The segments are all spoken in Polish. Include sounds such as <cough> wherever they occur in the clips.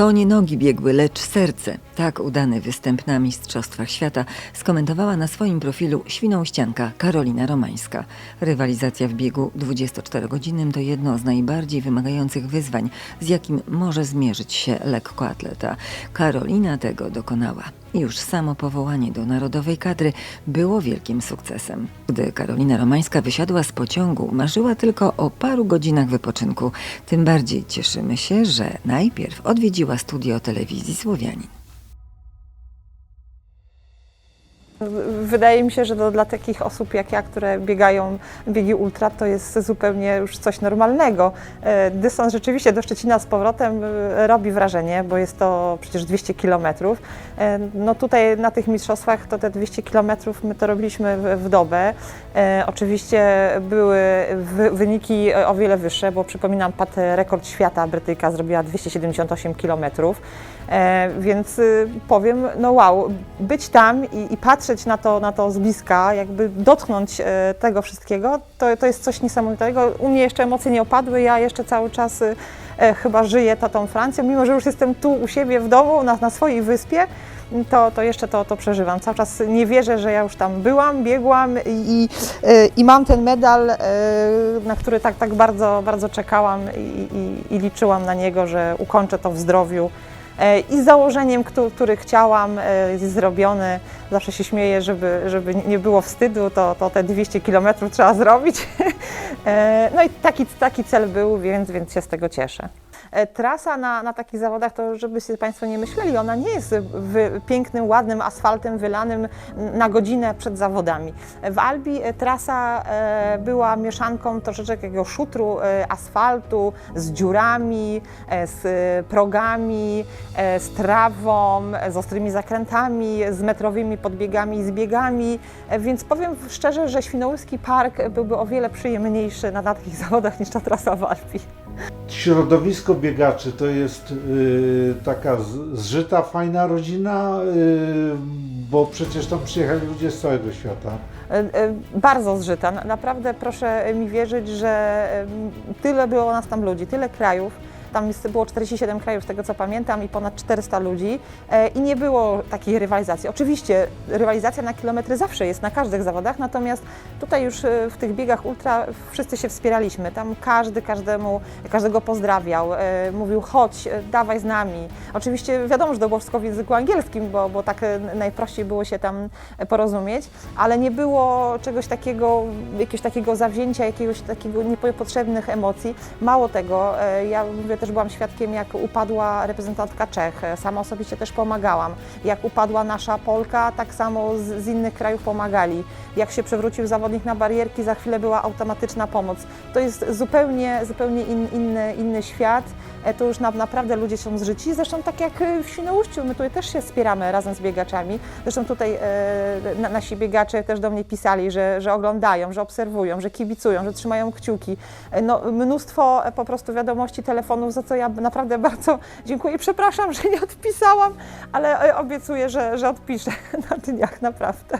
To nie nogi biegły, lecz serce. Tak udany występ na Mistrzostwach Świata skomentowała na swoim profilu świnoujścianka Karolina Romańska. Rywalizacja w biegu 24-godzinnym to jedno z najbardziej wymagających wyzwań, z jakim może zmierzyć się lekkoatleta. Karolina tego dokonała. Już samo powołanie do narodowej kadry było wielkim sukcesem. Gdy Karolina Romańska wysiadła z pociągu, marzyła tylko o paru godzinach wypoczynku. Tym bardziej cieszymy się, że najpierw odwiedziła studio telewizji Słowianin. Wydaje mi się, że to dla takich osób jak ja, które biegają biegi ultra, to jest zupełnie już coś normalnego. E, Dystans rzeczywiście do Szczecina z powrotem e, robi wrażenie, bo jest to przecież 200 kilometrów. E, No tutaj na tych mistrzostwach to te 200 kilometrów my to robiliśmy w, dobę. Oczywiście były wy, wyniki o wiele wyższe, bo przypominam, padł rekord świata, Brytyjka zrobiła 278 kilometrów. Więc y, powiem, no wow, być tam i, i patrzeć na to, na to z bliska, jakby dotknąć e, tego wszystkiego, to, to jest coś niesamowitego. U mnie jeszcze emocje nie opadły, ja jeszcze cały czas e, chyba żyję to, tą Francją, mimo że już jestem tu u siebie w domu, na, na swojej wyspie, to, to jeszcze to, to przeżywam. Cały czas nie wierzę, że ja już tam byłam, biegłam i, i, e, mam ten medal, na który tak, tak bardzo, bardzo czekałam i, i, i liczyłam na niego, że ukończę to w zdrowiu. E, I z założeniem, któ- który chciałam, e, jest zrobiony. Zawsze się śmieję, żeby, żeby nie było wstydu, to, to te 200 kilometrów trzeba zrobić. <laughs> E, No i taki, taki cel był, więc, więc się z tego cieszę. E, Trasa na, na takich zawodach, to żeby sobie Państwo nie myśleli, ona nie jest pięknym, ładnym asfaltem wylanym na godzinę przed zawodami. W Albi e, trasa e, była mieszanką troszeczkę takiego szutru asfaltu z dziurami, z progami, z trawą, z ostrymi zakrętami, z metrowymi podbiegami i zbiegami, więc powiem szczerze, że Świnoujski Park byłby o wiele przyjemniejszy na, takich zawodach niż ta trasa w Alpi. Środowisko biegaczy to jest y, taka zżyta, fajna rodzina, y, bo przecież tam przyjechali ludzie z całego świata. E, e, Bardzo zżyta. Na- Naprawdę proszę mi wierzyć, że tyle było nas tam ludzi, tyle krajów. Tam jest, było 47 krajów, z tego co pamiętam, i ponad 400 ludzi. E, I nie było takiej rywalizacji. Oczywiście rywalizacja na kilometry zawsze jest na każdych zawodach, natomiast tutaj już e, w tych biegach ultra wszyscy się wspieraliśmy. Tam każdy każdemu, każdego pozdrawiał, e, mówił chodź, dawaj z nami. Oczywiście wiadomo, że to było wszystko w języku angielskim, bo, bo tak najprościej było się tam porozumieć, ale nie było czegoś takiego, jakiegoś takiego zawzięcia, jakiegoś takiego niepotrzebnych emocji. Mało tego, ja mówię, też byłam świadkiem, jak upadła reprezentantka Czech. Sama osobiście też pomagałam. Jak upadła nasza Polka, tak samo z, z innych krajów pomagali. Jak się przewrócił zawodnik na barierki, za chwilę była automatyczna pomoc. To jest zupełnie, zupełnie in, inny, inny świat. E, To już na, naprawdę ludzie są zżyci. Zresztą tak jak w Świnoujściu, my tutaj też się wspieramy razem z biegaczami. Zresztą tutaj e, na, nasi biegacze też do mnie pisali, że, że oglądają, że obserwują, że kibicują, że trzymają kciuki. E, No, mnóstwo e, po prostu wiadomości, telefonów, za co ja naprawdę bardzo dziękuję. Przepraszam, że nie odpisałam, ale obiecuję, że, że odpiszę <laughs> na dniach, naprawdę.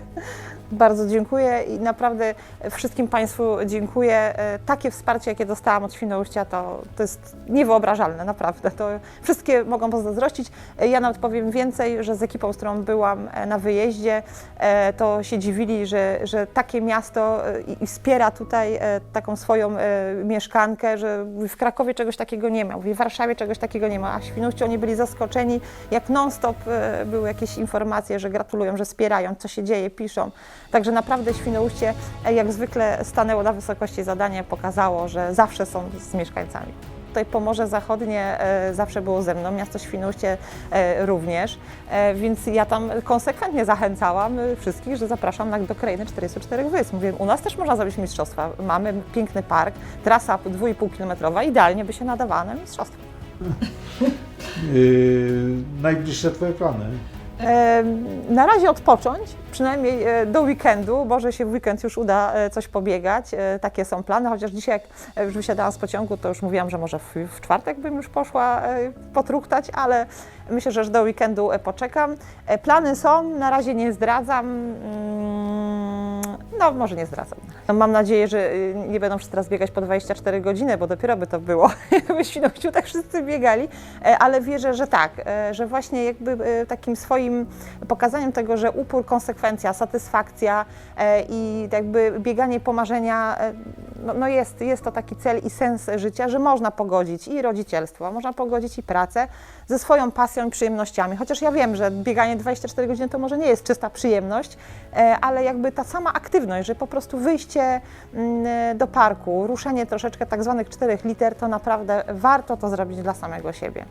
Bardzo dziękuję i naprawdę wszystkim Państwu dziękuję. E, Takie wsparcie, jakie dostałam od Świnoujścia, to, to jest niewyobrażalne, naprawdę. To wszystkie mogą pozazdrościć. E, Ja nawet powiem więcej, że z ekipą, z którą byłam e, na wyjeździe, to się dziwili, że, że takie miasto wspiera tutaj taką swoją mieszkankę, że w Krakowie czegoś takiego nie ma, w Warszawie czegoś takiego nie ma, a w Świnoujściu oni byli zaskoczeni, jak non-stop były jakieś informacje, że gratulują, że wspierają, co się dzieje, piszą. Także naprawdę Świnoujście e, jak zwykle stanęło na wysokości zadania, pokazało, że zawsze są z mieszkańcami. Tutaj Pomorze Zachodnie e, zawsze było ze mną, miasto Świnoujście e, również, więc ja tam konsekwentnie zachęcałam wszystkich, że zapraszam na, do krainy 44 wysp. Mówię, u nas też można zrobić mistrzostwa. Mamy piękny park, trasa 2,5 kilometrowa, idealnie by się nadawała na mistrzostwa. <laughs> Y, najbliższe Twoje plany? Na razie odpocząć, przynajmniej e, do weekendu. Może się w weekend już uda e, coś pobiegać. E, Takie są plany, chociaż dzisiaj jak już wysiadałam z pociągu, to już mówiłam, że może w, czwartek bym już poszła potruchtać, ale myślę, że do weekendu poczekam. Plany są, na razie nie zdradzam. No, może nie zdradzam. No, mam nadzieję, że y, nie będą wszyscy teraz biegać po 24 godziny, bo dopiero by to było, <laughs> jakby Świnoujściu tak wszyscy biegali, E, ale wierzę, że tak, e, że właśnie jakby e, takim swoim pokazaniem tego, że upór, konsekwencja, satysfakcja i jakby bieganie po marzenia, no, no jest, jest to taki cel i sens życia, że można pogodzić i rodzicielstwo, można pogodzić i pracę ze swoją pasją i przyjemnościami. Chociaż ja wiem, że bieganie 24 godziny to może nie jest czysta przyjemność, e, ale jakby ta sama aktywność, że po prostu wyjście mm, do parku, ruszenie troszeczkę tak zwanych czterech liter, to naprawdę warto to zrobić dla samego siebie.